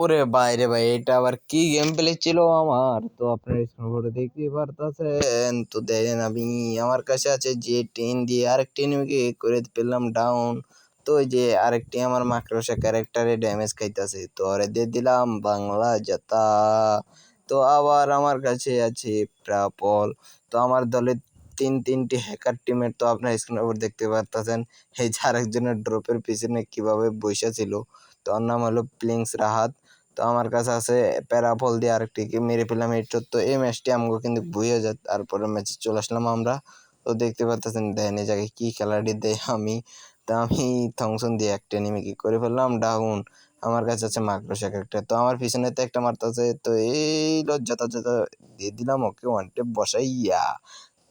ওরে বাইরে ভাই, এটা আবার কি গেম প্লে ছিল আমার? তো আপনারা স্ক্রিনে দেখতে পারতেছেন। তো দেখেন আমি, আমার কাছে আছে যে টেন দিয়ে আরেকটি এনিমিকে করে পেলাম ডাউন তো ওই যে আরেকটি আমার মাকড়সা ক্যারেক্টারে ড্যামেজ খাইতেছে। তো আরে দিয়ে দিলাম বাংলা জাতা। তো আবার আমার কাছে আছে প্রাপল তো আমার দলে তিন তিনটি হ্যাকার টিমের তো আপনার স্ক্রিনের উপর দেখতে পারতেছেন। এই যে আরেকজনের ড্রপের পিছনে কীভাবে বসে ছিল? ওর নাম হলো প্লিংস রাহাত তো আমার কাছে আছে প্যারাফল দিয়ে আরেকটিকে মেরে পেলাম এই তো এই ম্যাচটি আমাকে কিন্তু বুঝে যায়। তারপরে ম্যাচে চলে আসলাম আমরা। তো দেখতে পাচ্ছেন দেখেন এই জায়গায় কী খেলাটি দেয় আমি। তো আমি থংসন দিয়ে একটা নেমে কি করে ফেললাম ডাউন আমার কাছে আছে মাকড়সা একটা। তো আমার পিছনে তো একটা মারতেছে। তো এই লজ্জা টজ্জা দিয়ে দিলাম, ওকে ওয়ান টেপ বসাইয়া।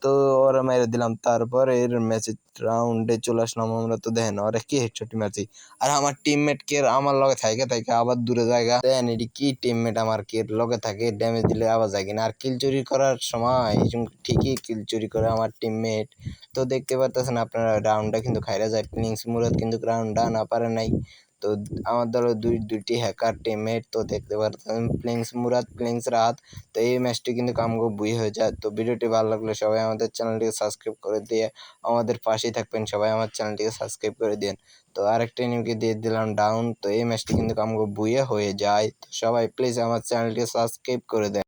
তো ওরা মেরে দিলাম। তারপর এর ম্যাচের রাউন্ডে চলে আসলাম আমরা তো দেখেন ওরা কি হেডশট মারছি। আর আমার টিমমেট কে আমার লগে থাকে থাকে, আবার দূরে জায়গা। দেখেন এটি কি টিমমেট আমার কে লগে থাকে ড্যামেজ দিলে আবার যায় কিনা। আর কিল চুরি করার সময় ঠিকই কিল চুরি করে আমার টিমমেট তো দেখতে পারতেছেন আপনারা রাউন্ডটা কিন্তু খাইরা যায়। প্লিংস মুরাদ কিন্তু রাউন্ডটা না পারে নাই। তো আমার দলে দুই, দুইটি হ্যাকার টিমমেট তো দেখতে পারতাম। প্লিংস মুরাদ প্লিংস রাত তো এই ম্যাচটি কিন্তু কামগো বুই হয়ে যায়। তো ভিডিওটি ভালো লাগলে সবাই আমাদের চ্যানেলটিকে সাবস্ক্রাইব করে দিয়ে আমাদের পাশেই থাকবেন। সবাই আমার চ্যানেলটিকে সাবস্ক্রাইব করে দিন তো আরেকটা নিউকে দিয়ে দিলাম ডাউন তো এই ম্যাচটি কিন্তু কামগো বুয়ে হয়ে যায়। তো সবাই প্লিজ আমার চ্যানেলটিকে সাবস্ক্রাইব করে দেন।